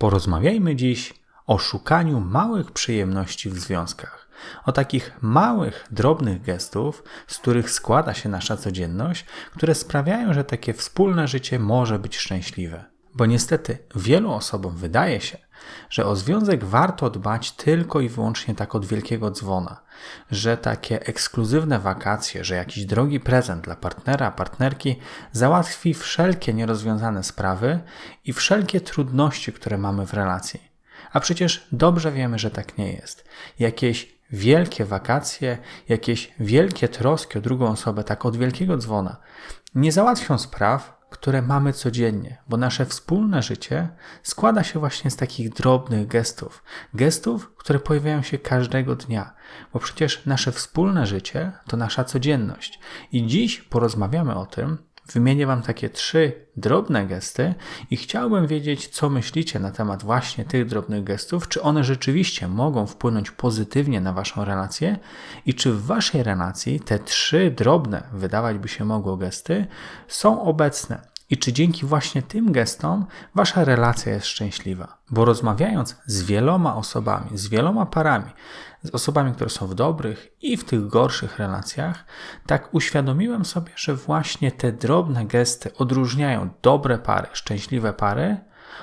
Porozmawiajmy dziś o szukaniu małych przyjemności w związkach. O takich małych, drobnych gestów, z których składa się nasza codzienność, które sprawiają, że takie wspólne życie może być szczęśliwe. Bo niestety wielu osobom wydaje się, że o związek warto dbać tylko i wyłącznie tak od wielkiego dzwona, że takie ekskluzywne wakacje, że jakiś drogi prezent dla partnera, partnerki załatwi wszelkie nierozwiązane sprawy i wszelkie trudności, które mamy w relacji. A przecież dobrze wiemy, że tak nie jest. Jakieś wielkie wakacje, jakieś wielkie troski o drugą osobę, tak od wielkiego dzwona, nie załatwią spraw, które mamy codziennie, bo nasze wspólne życie składa się właśnie z takich drobnych gestów. Gestów, które pojawiają się każdego dnia, bo przecież nasze wspólne życie to nasza codzienność. I dziś porozmawiamy o tym, Wymienię Wam takie trzy drobne gesty i chciałbym wiedzieć, co myślicie na temat właśnie tych drobnych gestów, czy one rzeczywiście mogą wpłynąć pozytywnie na Waszą relację? I czy w Waszej relacji te trzy drobne, wydawać by się mogło gesty, są obecne i czy dzięki właśnie tym gestom wasza relacja jest szczęśliwa. Bo rozmawiając z wieloma osobami, z wieloma parami, z osobami, które są w dobrych i w tych gorszych relacjach, tak uświadomiłem sobie, że właśnie te drobne gesty odróżniają dobre pary, szczęśliwe pary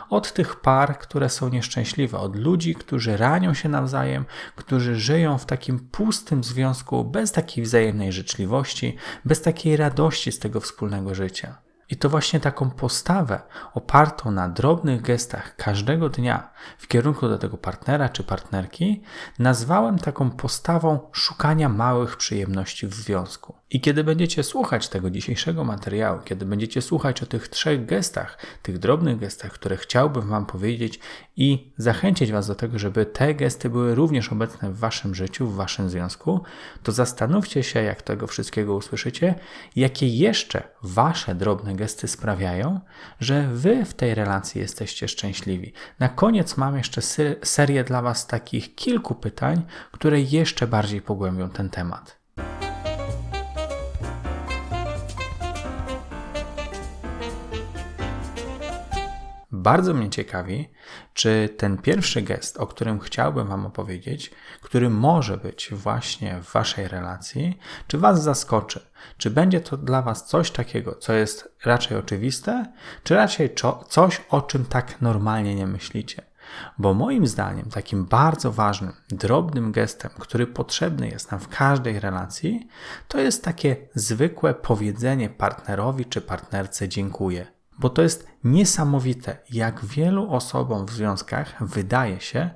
od tych par, które są nieszczęśliwe, od ludzi, którzy ranią się nawzajem, którzy żyją w takim pustym związku bez takiej wzajemnej życzliwości, bez takiej radości z tego wspólnego życia. I to właśnie taką postawę opartą na drobnych gestach każdego dnia w kierunku do tego partnera czy partnerki nazwałem taką postawą szukania małych przyjemności w związku. I kiedy będziecie słuchać tego dzisiejszego materiału, kiedy będziecie słuchać o tych trzech gestach, tych drobnych gestach, które chciałbym Wam powiedzieć i zachęcić Was do tego, żeby te gesty były również obecne w Waszym życiu, w Waszym związku, to zastanówcie się, jak tego wszystkiego usłyszycie, jakie jeszcze Wasze drobne gesty sprawiają, że Wy w tej relacji jesteście szczęśliwi. Na koniec mam jeszcze serię dla Was takich kilku pytań, które jeszcze bardziej pogłębią ten temat. Bardzo mnie ciekawi, czy ten pierwszy gest, o którym chciałbym Wam opowiedzieć, który może być właśnie w Waszej relacji, czy Was zaskoczy? Czy będzie to dla Was coś takiego, co jest raczej oczywiste, czy raczej coś, o czym tak normalnie nie myślicie? Bo moim zdaniem takim bardzo ważnym, drobnym gestem, który potrzebny jest nam w każdej relacji, to jest takie zwykłe powiedzenie partnerowi czy partnerce dziękuję. Bo to jest niesamowite, jak wielu osobom w związkach wydaje się,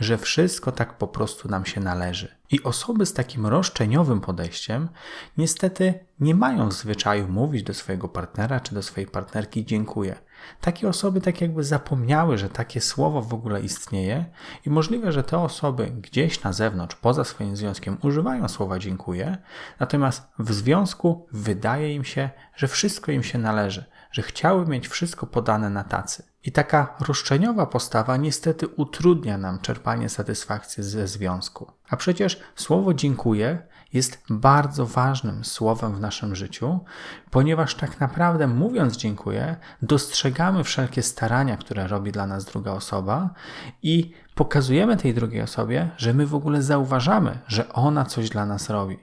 że wszystko tak po prostu nam się należy. I osoby z takim roszczeniowym podejściem niestety nie mają w zwyczaju mówić do swojego partnera czy do swojej partnerki dziękuję. Takie osoby tak jakby zapomniały, że takie słowo w ogóle istnieje i możliwe, że te osoby gdzieś na zewnątrz, poza swoim związkiem używają słowa dziękuję, natomiast w związku wydaje im się, że wszystko im się należy, że chciały mieć wszystko podane na tacy. I taka roszczeniowa postawa niestety utrudnia nam czerpanie satysfakcji ze związku. A przecież słowo dziękuję jest bardzo ważnym słowem w naszym życiu, ponieważ tak naprawdę mówiąc dziękuję, dostrzegamy wszelkie starania, które robi dla nas druga osoba i pokazujemy tej drugiej osobie, że my w ogóle zauważamy, że ona coś dla nas robi.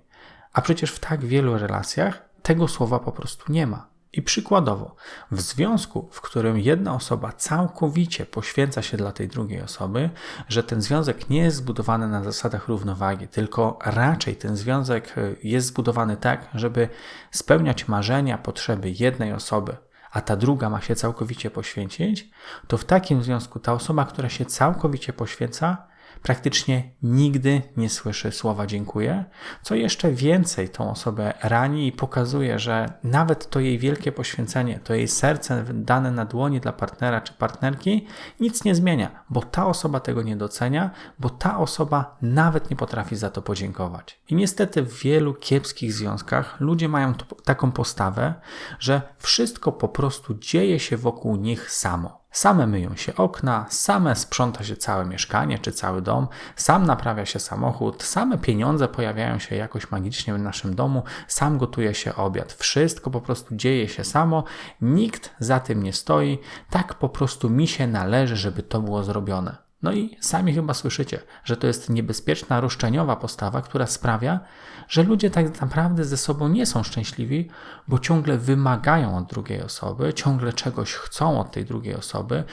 A przecież w tak wielu relacjach tego słowa po prostu nie ma. I przykładowo, w związku, w którym jedna osoba całkowicie poświęca się dla tej drugiej osoby, że ten związek nie jest zbudowany na zasadach równowagi, tylko raczej ten związek e, jest zbudowany tak, żeby spełniać marzenia, potrzeby jednej osoby, a ta druga ma się całkowicie poświęcić, to w takim związku ta osoba, która się całkowicie poświęca, praktycznie nigdy nie słyszy słowa dziękuję, co jeszcze więcej tą osobę rani i pokazuje, że nawet to jej wielkie poświęcenie, to jej serce dane na dłoni dla partnera czy partnerki nic nie zmienia, bo ta osoba tego nie docenia, bo ta osoba nawet nie potrafi za to podziękować. I niestety w wielu kiepskich związkach ludzie mają taką postawę, że wszystko po prostu dzieje się wokół nich samo Same myją się okna, same sprząta się całe mieszkanie czy cały dom, sam naprawia się samochód, same pieniądze pojawiają się jakoś magicznie w naszym domu, sam gotuje się obiad. Wszystko po prostu dzieje się samo, nikt za tym nie stoi, tak po prostu mi się należy, żeby to było zrobione. No i sami chyba słyszycie, że to jest niebezpieczna, roszczeniowa postawa, która sprawia, że ludzie tak naprawdę ze sobą nie są szczęśliwi, bo ciągle wymagają od drugiej osoby, ciągle czegoś chcą od tej drugiej osoby,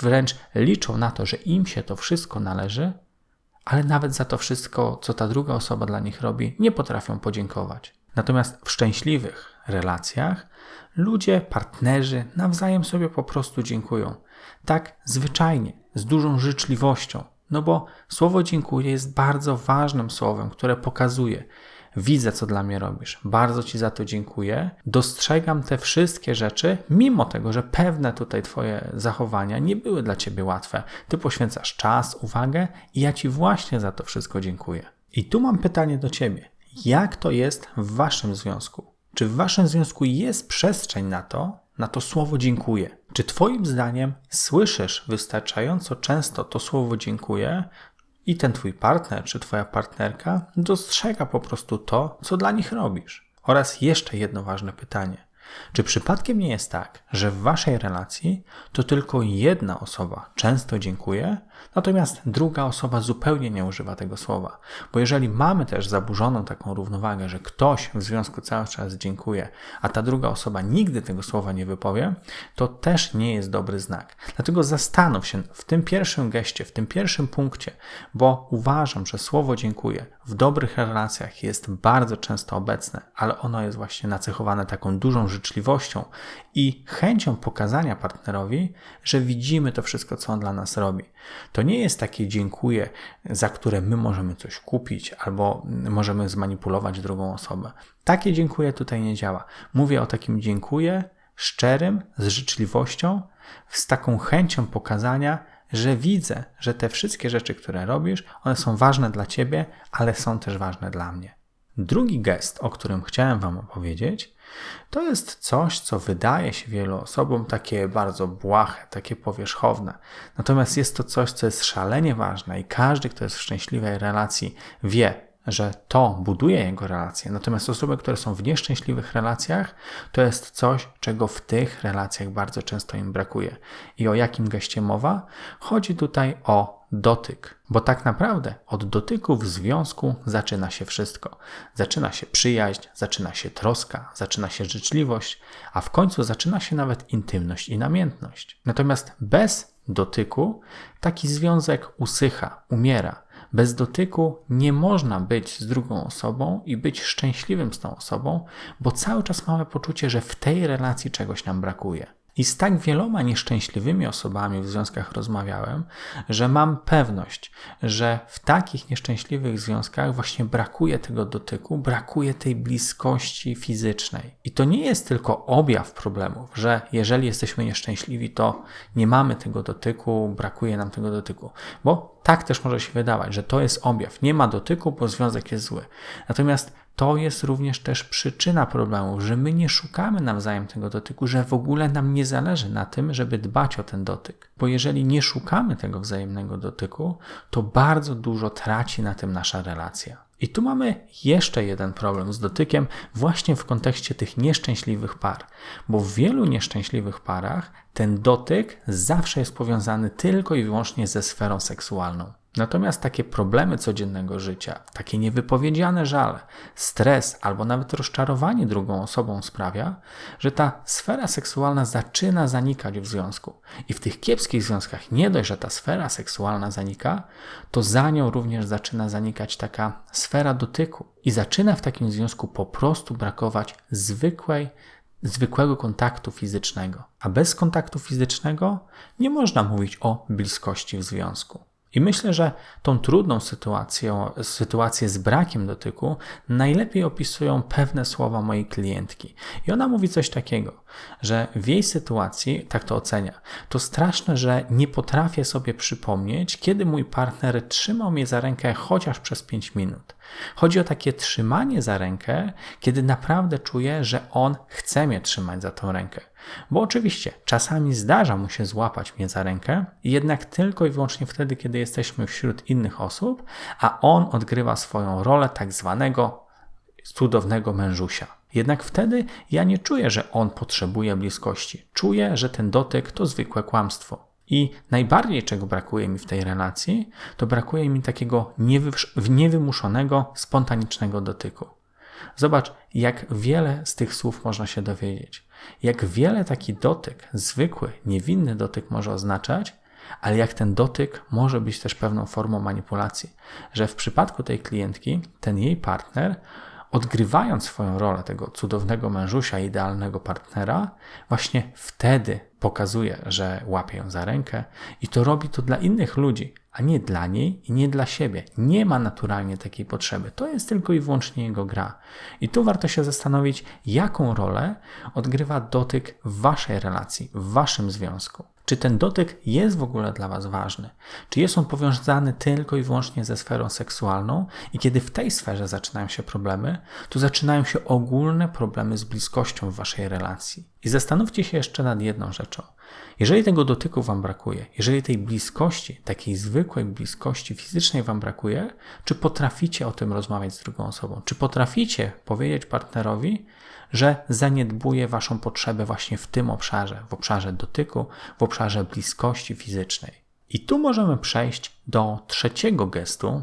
wręcz liczą na to, że im się to wszystko należy, ale nawet za to wszystko, co ta druga osoba dla nich robi, nie potrafią podziękować. Natomiast w szczęśliwych relacjach ludzie, partnerzy nawzajem sobie po prostu dziękują. Tak zwyczajnie, z dużą życzliwością. No bo słowo dziękuję jest bardzo ważnym słowem, które pokazuje, widzę, co dla mnie robisz, bardzo Ci za to dziękuję, dostrzegam te wszystkie rzeczy, mimo tego, że pewne tutaj Twoje zachowania nie były dla Ciebie łatwe. Ty poświęcasz czas, uwagę i ja Ci właśnie za to wszystko dziękuję. I tu mam pytanie do Ciebie. Jak to jest w Waszym związku? Czy w Waszym związku jest przestrzeń na to, na to słowo dziękuję? Czy Twoim zdaniem słyszysz wystarczająco często to słowo dziękuję i ten Twój partner czy Twoja partnerka dostrzega po prostu to, co dla nich robisz? Oraz jeszcze jedno ważne pytanie. Czy przypadkiem nie jest tak, że w Waszej relacji to tylko jedna osoba często dziękuje, Natomiast druga osoba zupełnie nie używa tego słowa, bo jeżeli mamy też zaburzoną taką równowagę, że ktoś w związku cały czas dziękuję, a ta druga osoba nigdy tego słowa nie wypowie, to też nie jest dobry znak. Dlatego zastanów się w tym pierwszym geście, w tym pierwszym punkcie, bo uważam, że słowo dziękuję w dobrych relacjach jest bardzo często obecne, ale ono jest właśnie nacechowane taką dużą życzliwością i chęcią pokazania partnerowi, że widzimy to wszystko, co on dla nas robi. To nie jest takie dziękuję, za które my możemy coś kupić albo możemy zmanipulować drugą osobę. Takie dziękuję tutaj nie działa. Mówię o takim dziękuję szczerym, z życzliwością, z taką chęcią pokazania, że widzę, że te wszystkie rzeczy, które robisz, one są ważne dla ciebie, ale są też ważne dla mnie. Drugi gest, o którym chciałem Wam opowiedzieć, to jest coś, co wydaje się wielu osobom takie bardzo błahe, takie powierzchowne. Natomiast jest to coś, co jest szalenie ważne i każdy, kto jest w szczęśliwej relacji, wie, że to buduje jego relacje. Natomiast osoby, które są w nieszczęśliwych relacjach, to jest coś, czego w tych relacjach bardzo często im brakuje. I o jakim geście mowa? Chodzi tutaj o dotyk, bo tak naprawdę od dotyku w związku zaczyna się wszystko. Zaczyna się przyjaźń, zaczyna się troska, zaczyna się życzliwość, a w końcu zaczyna się nawet intymność i namiętność. Natomiast bez dotyku taki związek usycha, umiera. Bez dotyku nie można być z drugą osobą i być szczęśliwym z tą osobą, bo cały czas mamy poczucie, że w tej relacji czegoś nam brakuje. I z tak wieloma nieszczęśliwymi osobami w związkach rozmawiałem, że mam pewność, że w takich nieszczęśliwych związkach właśnie brakuje tego dotyku, brakuje tej bliskości fizycznej. I to nie jest tylko objaw problemów, że jeżeli jesteśmy nieszczęśliwi, to nie mamy tego dotyku, brakuje nam tego dotyku. Bo tak też może się wydawać, że to jest objaw. Nie ma dotyku, bo związek jest zły. Natomiast to jest również też przyczyna problemów, że my nie szukamy nawzajem tego dotyku, że w ogóle nam nie zależy na tym, żeby dbać o ten dotyk. Bo jeżeli nie szukamy tego wzajemnego dotyku, to bardzo dużo traci na tym nasza relacja. I tu mamy jeszcze jeden problem z dotykiem, właśnie w kontekście tych nieszczęśliwych par, bo w wielu nieszczęśliwych parach ten dotyk zawsze jest powiązany tylko i wyłącznie ze sferą seksualną. Natomiast takie problemy codziennego życia, takie niewypowiedziane żale, stres albo nawet rozczarowanie drugą osobą sprawia, że ta sfera seksualna zaczyna zanikać w związku. I w tych kiepskich związkach nie dość, że ta sfera seksualna zanika, to za nią również zaczyna zanikać taka sfera dotyku. I zaczyna w takim związku po prostu brakować zwykłej, zwykłego kontaktu fizycznego. A bez kontaktu fizycznego nie można mówić o bliskości w związku. I myślę, że tą trudną sytuację, sytuację z brakiem dotyku najlepiej opisują pewne słowa mojej klientki. I ona mówi coś takiego, że w jej sytuacji, tak to ocenia, to straszne, że nie potrafię sobie przypomnieć, kiedy mój partner trzymał mnie za rękę chociaż przez 5 minut. Chodzi o takie trzymanie za rękę, kiedy naprawdę czuję, że on chce mnie trzymać za tą rękę. Bo oczywiście czasami zdarza mu się złapać mnie za rękę, jednak tylko i wyłącznie wtedy, kiedy jesteśmy wśród innych osób, a on odgrywa swoją rolę tak zwanego cudownego mężusia. Jednak wtedy ja nie czuję, że on potrzebuje bliskości. Czuję, że ten dotyk to zwykłe kłamstwo. I najbardziej czego brakuje mi w tej relacji, to brakuje mi takiego niewymuszonego, spontanicznego dotyku. Zobacz, jak wiele z tych słów można się dowiedzieć. Jak wiele taki dotyk, zwykły, niewinny dotyk może oznaczać, ale jak ten dotyk może być też pewną formą manipulacji. Że w przypadku tej klientki, ten jej partner odgrywając swoją rolę tego cudownego mężusia, idealnego partnera, właśnie wtedy pokazuje, że łapie ją za rękę i to robi to dla innych ludzi, a nie dla niej i nie dla siebie. Nie ma naturalnie takiej potrzeby. To jest tylko i wyłącznie jego gra. I tu warto się zastanowić, jaką rolę odgrywa dotyk w waszej relacji, w waszym związku. Czy ten dotyk jest w ogóle dla Was ważny? Czy jest on powiązany tylko i wyłącznie ze sferą seksualną? I kiedy w tej sferze zaczynają się problemy, to zaczynają się ogólne problemy z bliskością w Waszej relacji. I zastanówcie się jeszcze nad jedną rzeczą. Jeżeli tego dotyku Wam brakuje, jeżeli tej bliskości, takiej zwykłej bliskości fizycznej Wam brakuje, czy potraficie o tym rozmawiać z drugą osobą? Czy potraficie powiedzieć partnerowi, że zaniedbuje Waszą potrzebę właśnie w tym obszarze, w obszarze dotyku, w obszarze bliskości fizycznej. I tu możemy przejść do trzeciego gestu,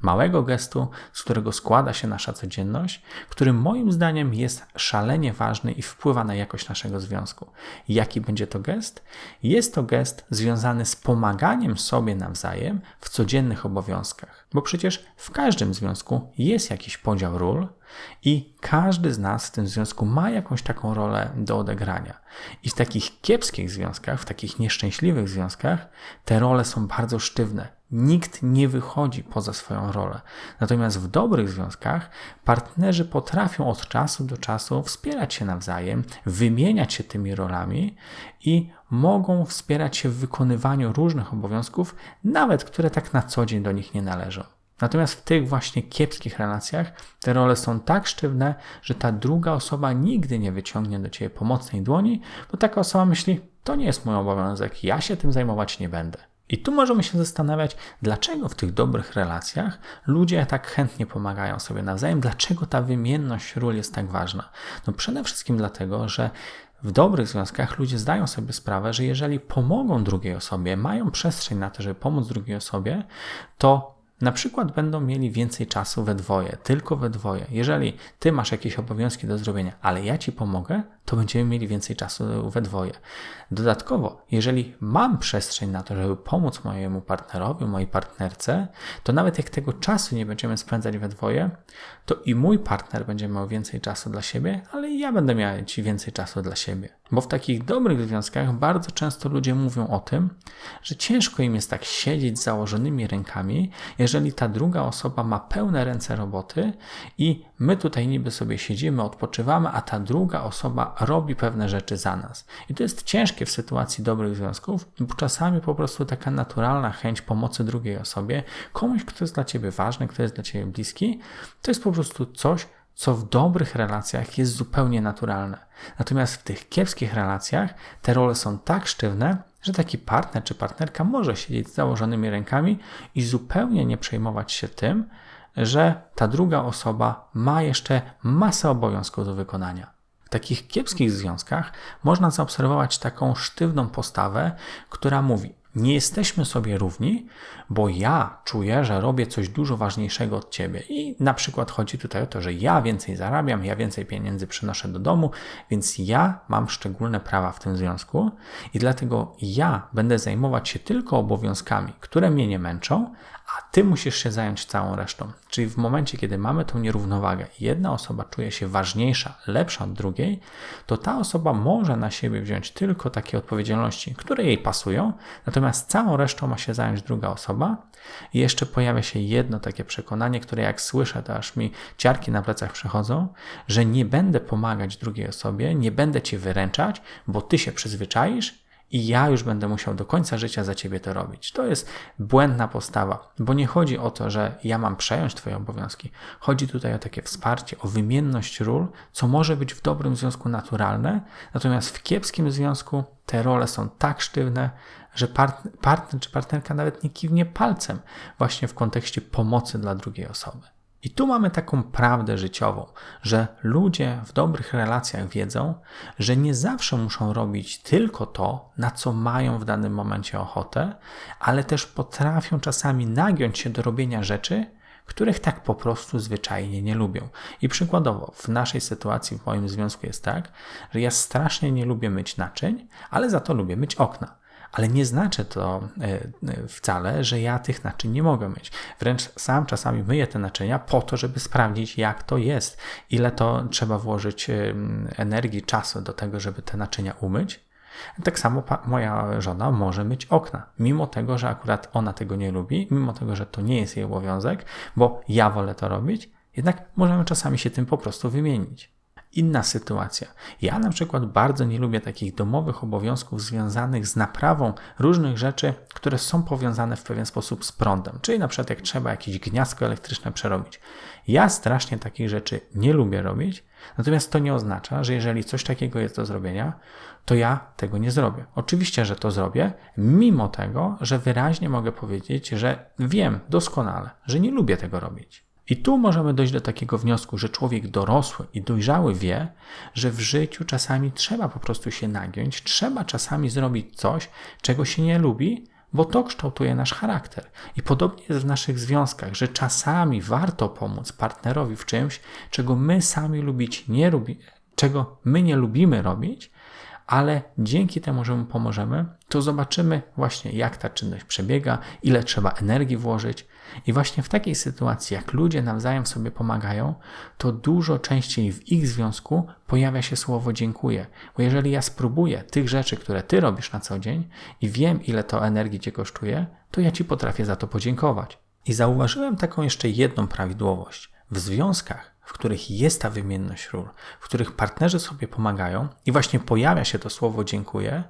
małego gestu, z którego składa się nasza codzienność, który moim zdaniem jest szalenie ważny i wpływa na jakość naszego związku. Jaki będzie to gest? Jest to gest związany z pomaganiem sobie nawzajem w codziennych obowiązkach, bo przecież w każdym związku jest jakiś podział ról, i każdy z nas w tym związku ma jakąś taką rolę do odegrania. I w takich kiepskich związkach, w takich nieszczęśliwych związkach, te role są bardzo sztywne. Nikt nie wychodzi poza swoją rolę. Natomiast w dobrych związkach partnerzy potrafią od czasu do czasu wspierać się nawzajem, wymieniać się tymi rolami i mogą wspierać się w wykonywaniu różnych obowiązków, nawet które tak na co dzień do nich nie należą. Natomiast w tych właśnie kiepskich relacjach te role są tak sztywne, że ta druga osoba nigdy nie wyciągnie do ciebie pomocnej dłoni, bo taka osoba myśli, to nie jest mój obowiązek, ja się tym zajmować nie będę. I tu możemy się zastanawiać, dlaczego w tych dobrych relacjach ludzie tak chętnie pomagają sobie nawzajem, dlaczego ta wymienność ról jest tak ważna. No przede wszystkim dlatego, że w dobrych związkach ludzie zdają sobie sprawę, że jeżeli pomogą drugiej osobie, mają przestrzeń na to, żeby pomóc drugiej osobie, to na przykład będą mieli więcej czasu we dwoje, tylko we dwoje. Jeżeli ty masz jakieś obowiązki do zrobienia, ale ja ci pomogę, to będziemy mieli więcej czasu we dwoje. Dodatkowo, jeżeli mam przestrzeń na to, żeby pomóc mojemu partnerowi, mojej partnerce, to nawet jak tego czasu nie będziemy spędzać we dwoje, to i mój partner będzie miał więcej czasu dla siebie, ale i ja będę miał więcej czasu dla siebie. Bo w takich dobrych związkach bardzo często ludzie mówią o tym, że ciężko im jest tak siedzieć z założonymi rękami, jeżeli ta druga osoba ma pełne ręce roboty i my tutaj niby sobie siedzimy, odpoczywamy, a ta druga osoba robi pewne rzeczy za nas. I to jest ciężkie w sytuacji dobrych związków, bo czasami po prostu taka naturalna chęć pomocy drugiej osobie, komuś, kto jest dla ciebie ważny, kto jest dla ciebie bliski, to jest po prostu coś, co w dobrych relacjach jest zupełnie naturalne. Natomiast w tych kiepskich relacjach te role są tak sztywne, że taki partner czy partnerka może siedzieć z założonymi rękami i zupełnie nie przejmować się tym, że ta druga osoba ma jeszcze masę obowiązków do wykonania. Takich kiepskich związkach można zaobserwować taką sztywną postawę, która mówi: nie jesteśmy sobie równi, bo ja czuję, że robię coś dużo ważniejszego od ciebie. I na przykład chodzi tutaj o to, że ja więcej zarabiam, ja więcej pieniędzy przynoszę do domu, więc ja mam szczególne prawa w tym związku i dlatego ja będę zajmować się tylko obowiązkami, które mnie nie męczą, a ty musisz się zająć całą resztą. Czyli w momencie, kiedy mamy tą nierównowagę jedna osoba czuje się ważniejsza, lepsza od drugiej, to ta osoba może na siebie wziąć tylko takie odpowiedzialności, które jej pasują, natomiast całą resztą ma się zająć druga osoba. I jeszcze pojawia się jedno takie przekonanie, które jak słyszę, to aż mi ciarki na plecach przechodzą, że nie będę pomagać drugiej osobie, nie będę ci wyręczać, bo ty się przyzwyczaisz i ja już będę musiał do końca życia za ciebie to robić. To jest błędna postawa, bo nie chodzi o to, że ja mam przejąć twoje obowiązki. Chodzi tutaj o takie wsparcie, o wymienność ról, co może być w dobrym związku naturalne, natomiast w kiepskim związku te role są tak sztywne, że partner, partner czy partnerka nawet nie kiwnie palcem właśnie w kontekście pomocy dla drugiej osoby. I tu mamy taką prawdę życiową, że ludzie w dobrych relacjach wiedzą, że nie zawsze muszą robić tylko to, na co mają w danym momencie ochotę, ale też potrafią czasami nagiąć się do robienia rzeczy, których tak po prostu zwyczajnie nie lubią. I przykładowo, w naszej sytuacji, w moim związku jest tak, że ja strasznie nie lubię myć naczyń, ale za to lubię myć okna ale nie znaczy to e, e, wcale, że ja tych naczyń nie mogę myć. Wręcz sam czasami myję te naczynia po to, żeby sprawdzić, jak to jest, ile to trzeba włożyć energii, czasu do tego, żeby te naczynia umyć. Tak samo moja żona może myć okna, mimo tego, że akurat ona tego nie lubi, mimo tego, że to nie jest jej obowiązek, bo ja wolę to robić, jednak możemy czasami się tym po prostu wymienić. Inna sytuacja. Ja na przykład bardzo nie lubię takich domowych obowiązków związanych z naprawą różnych rzeczy, które są powiązane w pewien sposób z prądem. Czyli na przykład jak trzeba jakieś gniazdko elektryczne przerobić. Ja strasznie takich rzeczy nie lubię robić, natomiast to nie oznacza, że jeżeli coś takiego jest do zrobienia, to ja tego nie zrobię. Oczywiście, że to zrobię, mimo tego, że wyraźnie mogę powiedzieć, że wiem doskonale, że nie lubię tego robić. I tu możemy dojść do takiego wniosku, że człowiek dorosły i dojrzały wie, że w życiu czasami trzeba po prostu się nagiąć, trzeba czasami zrobić coś, czego się nie lubi, bo to kształtuje nasz charakter. I podobnie jest w naszych związkach, że czasami warto pomóc partnerowi w czymś, czego my sami lubić nie lubimy, czego my nie lubimy robić, ale dzięki temu, że mu pomożemy, to zobaczymy właśnie, jak ta czynność przebiega, ile trzeba energii włożyć. I właśnie w takiej sytuacji, jak ludzie nawzajem sobie pomagają, to dużo częściej w ich związku pojawia się słowo dziękuję. Bo jeżeli ja spróbuję tych rzeczy, które ty robisz na co dzień i wiem, ile to energii cię kosztuje, to ja ci potrafię za to podziękować. I zauważyłem taką jeszcze jedną prawidłowość. W związkach w których jest ta wymienność ról, w których partnerzy sobie pomagają i właśnie pojawia się to słowo dziękuję,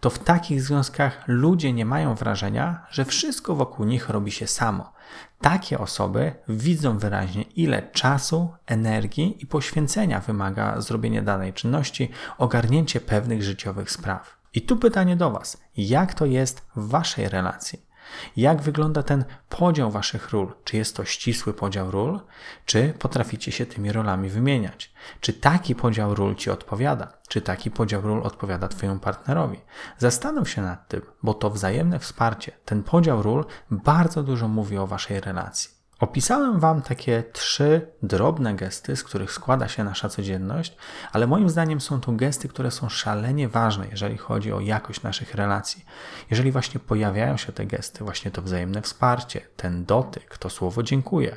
to w takich związkach ludzie nie mają wrażenia, że wszystko wokół nich robi się samo. Takie osoby widzą wyraźnie, ile czasu, energii i poświęcenia wymaga zrobienie danej czynności, ogarnięcie pewnych życiowych spraw. I tu pytanie do Was: jak to jest w Waszej relacji? Jak wygląda ten podział waszych ról? Czy jest to ścisły podział ról, czy potraficie się tymi rolami wymieniać? Czy taki podział ról ci odpowiada? Czy taki podział ról odpowiada twojemu partnerowi? Zastanów się nad tym, bo to wzajemne wsparcie, ten podział ról bardzo dużo mówi o waszej relacji. Opisałem Wam takie trzy drobne gesty, z których składa się nasza codzienność, ale moim zdaniem są to gesty, które są szalenie ważne, jeżeli chodzi o jakość naszych relacji. Jeżeli właśnie pojawiają się te gesty, właśnie to wzajemne wsparcie, ten dotyk, to słowo dziękuję,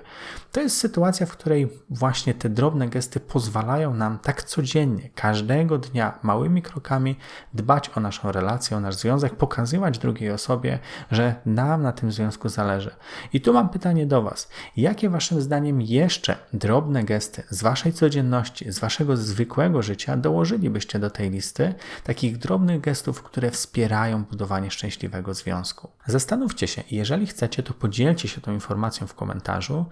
to jest sytuacja, w której właśnie te drobne gesty pozwalają nam tak codziennie, każdego dnia, małymi krokami dbać o naszą relację, o nasz związek, pokazywać drugiej osobie, że nam na tym związku zależy. I tu mam pytanie do Was. Jakie Waszym zdaniem jeszcze drobne gesty z Waszej codzienności, z Waszego zwykłego życia dołożylibyście do tej listy takich drobnych gestów, które wspierają budowanie szczęśliwego związku? Zastanówcie się, jeżeli chcecie, to podzielcie się tą informacją w komentarzu,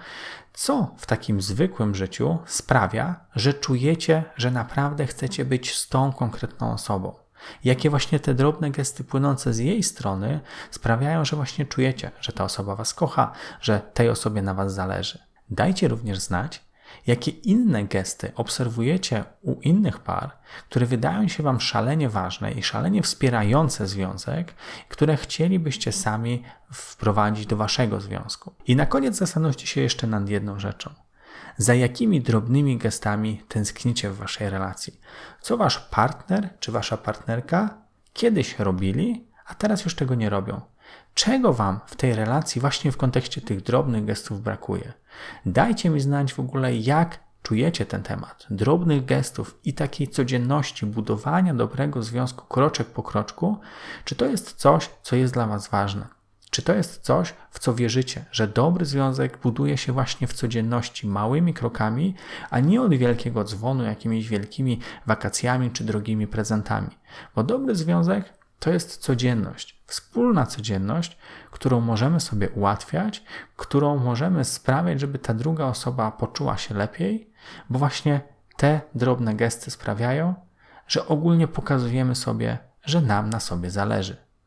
co w takim zwykłym życiu sprawia, że czujecie, że naprawdę chcecie być z tą konkretną osobą. Jakie właśnie te drobne gesty płynące z jej strony sprawiają, że właśnie czujecie, że ta osoba Was kocha, że tej osobie na Was zależy. Dajcie również znać, jakie inne gesty obserwujecie u innych par, które wydają się Wam szalenie ważne i szalenie wspierające związek, które chcielibyście sami wprowadzić do Waszego związku. I na koniec zastanówcie się jeszcze nad jedną rzeczą za jakimi drobnymi gestami tęsknicie w waszej relacji. Co wasz partner czy wasza partnerka kiedyś robili, a teraz już tego nie robią. Czego wam w tej relacji właśnie w kontekście tych drobnych gestów brakuje? Dajcie mi znać w ogóle, jak czujecie ten temat drobnych gestów i takiej codzienności budowania dobrego związku kroczek po kroczku, czy to jest coś, co jest dla Was ważne? Czy to jest coś, w co wierzycie, że dobry związek buduje się właśnie w codzienności małymi krokami, a nie od wielkiego dzwonu, jakimiś wielkimi wakacjami czy drogimi prezentami? Bo dobry związek To jest codzienność, wspólna codzienność, którą możemy sobie ułatwiać, którą możemy sprawiać, żeby ta druga osoba poczuła się lepiej, bo właśnie te drobne gesty sprawiają, że ogólnie pokazujemy sobie, że nam na sobie zależy.